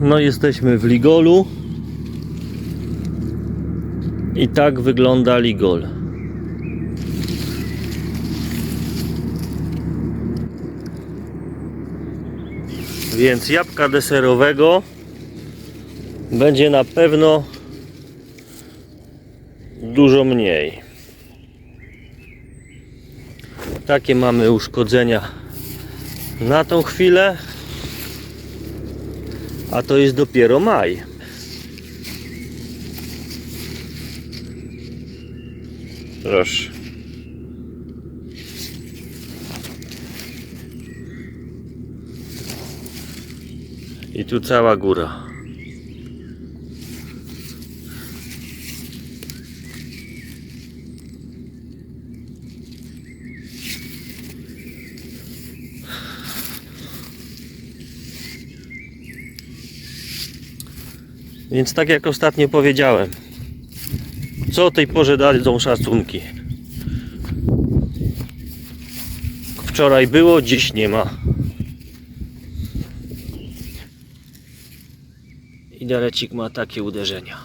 No jesteśmy w Ligolu. I tak wygląda Ligol. Więc jabłka deserowego będzie na pewno dużo mniej. Takie mamy uszkodzenia na tą chwilę. A to jest dopiero maj. Proszę. I tu cała góra. Więc tak jak ostatnio powiedziałem, co o tej porze dadzą szacunki. Wczoraj było, dziś nie ma. I dalecik ma takie uderzenia.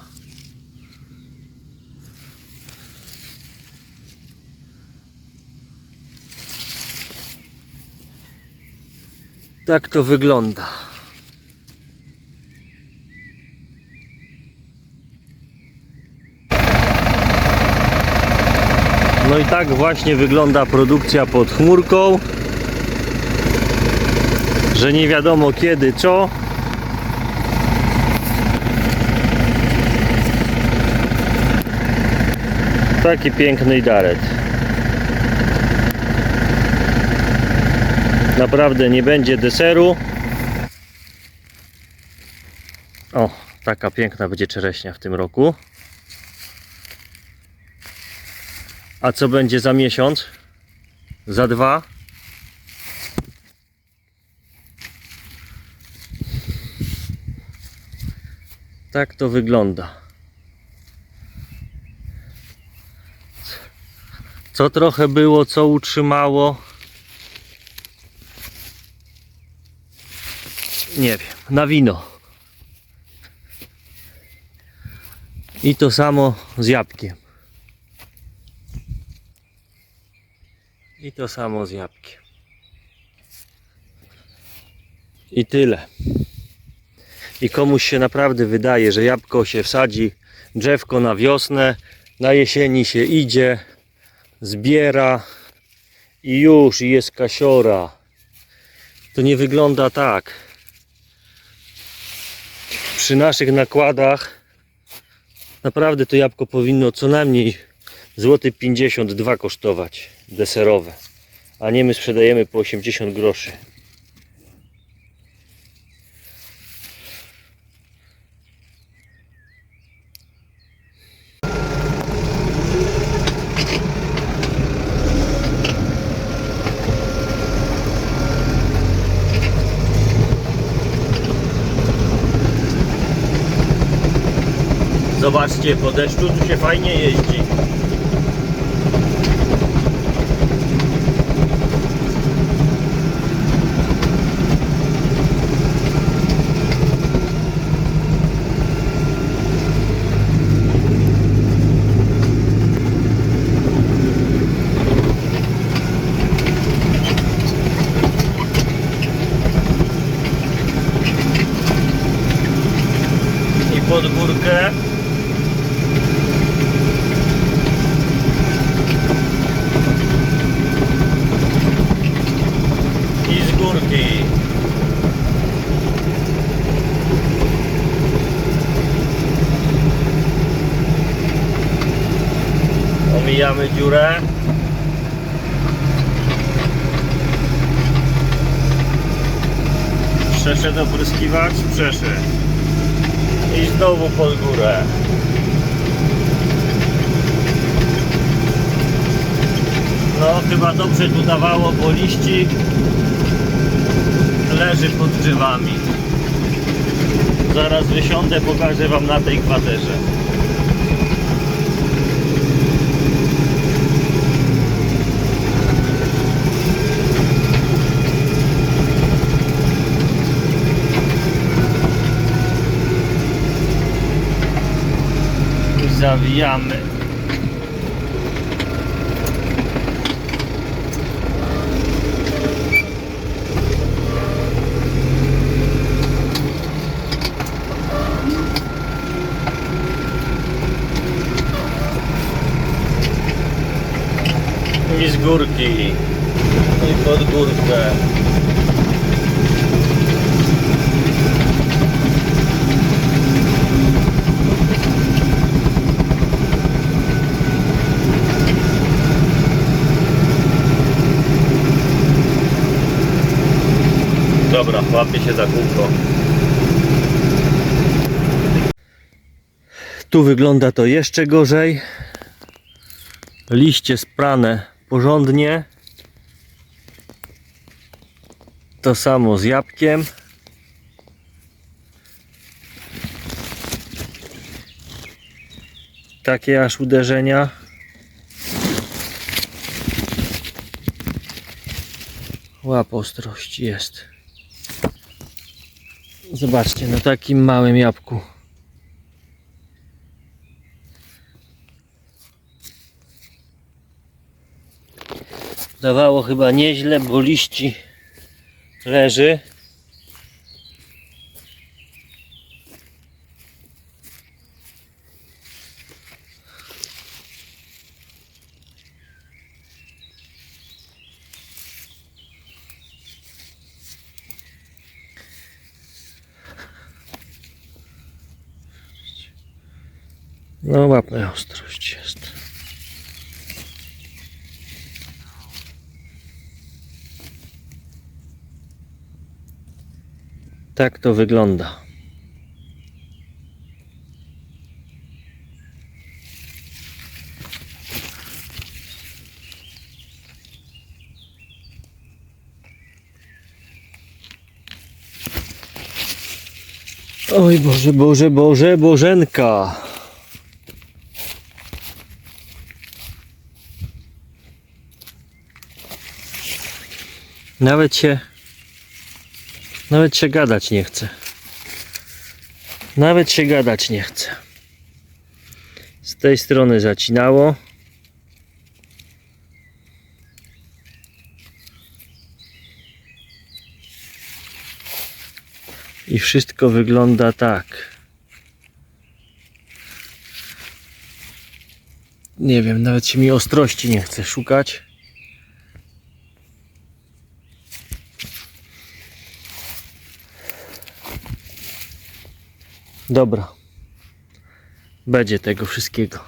Tak to wygląda. No i tak właśnie wygląda produkcja pod chmurką. Że nie wiadomo kiedy, co. Taki piękny daret. Naprawdę nie będzie deseru. O, taka piękna będzie czereśnia w tym roku. A co będzie za miesiąc? Za dwa? Tak to wygląda. Co trochę było, co utrzymało? Nie wiem, na wino. I to samo z jabłkiem. I to samo z jabłkiem. I tyle. I komuś się naprawdę wydaje, że jabłko się wsadzi, drzewko na wiosnę, na jesieni się idzie, zbiera i już jest kasiora. To nie wygląda tak. Przy naszych nakładach naprawdę to jabłko powinno co najmniej złoty 52 kosztować deserowe, a nie my sprzedajemy po 80 groszy. Zobaczcie, po deszczu tu się fajnie jeździ. I pod górkę. I z górki. Omijamy dziurę. Przeszedł opryskiwacz? Przeszedł. I znowu pod górę. No chyba dobrze tu dawało, bo liścik leży pod drzewami. Zaraz wysiądę, pokażę wam na tej kwaterze. Zawijamy. I z górki. I pod górkę. Dobra, łapie się za kółko. Tu wygląda to jeszcze gorzej. Liście sprane porządnie. To samo z jabłkiem. Takie aż uderzenia. Łap ostrość jest. Zobaczcie, na takim małym jabłku. Dawało chyba nieźle, bo liści leży. No łapmy ostrość jest. Tak to wygląda. Oj Boże, Boże, Boże, Bożenka. Nawet się nawet się gadać nie chce. Nawet się gadać nie chce. Z tej strony zacinało. I wszystko wygląda tak. Nie wiem, nawet się mi ostrości nie chce szukać. Dobra. Będzie tego wszystkiego.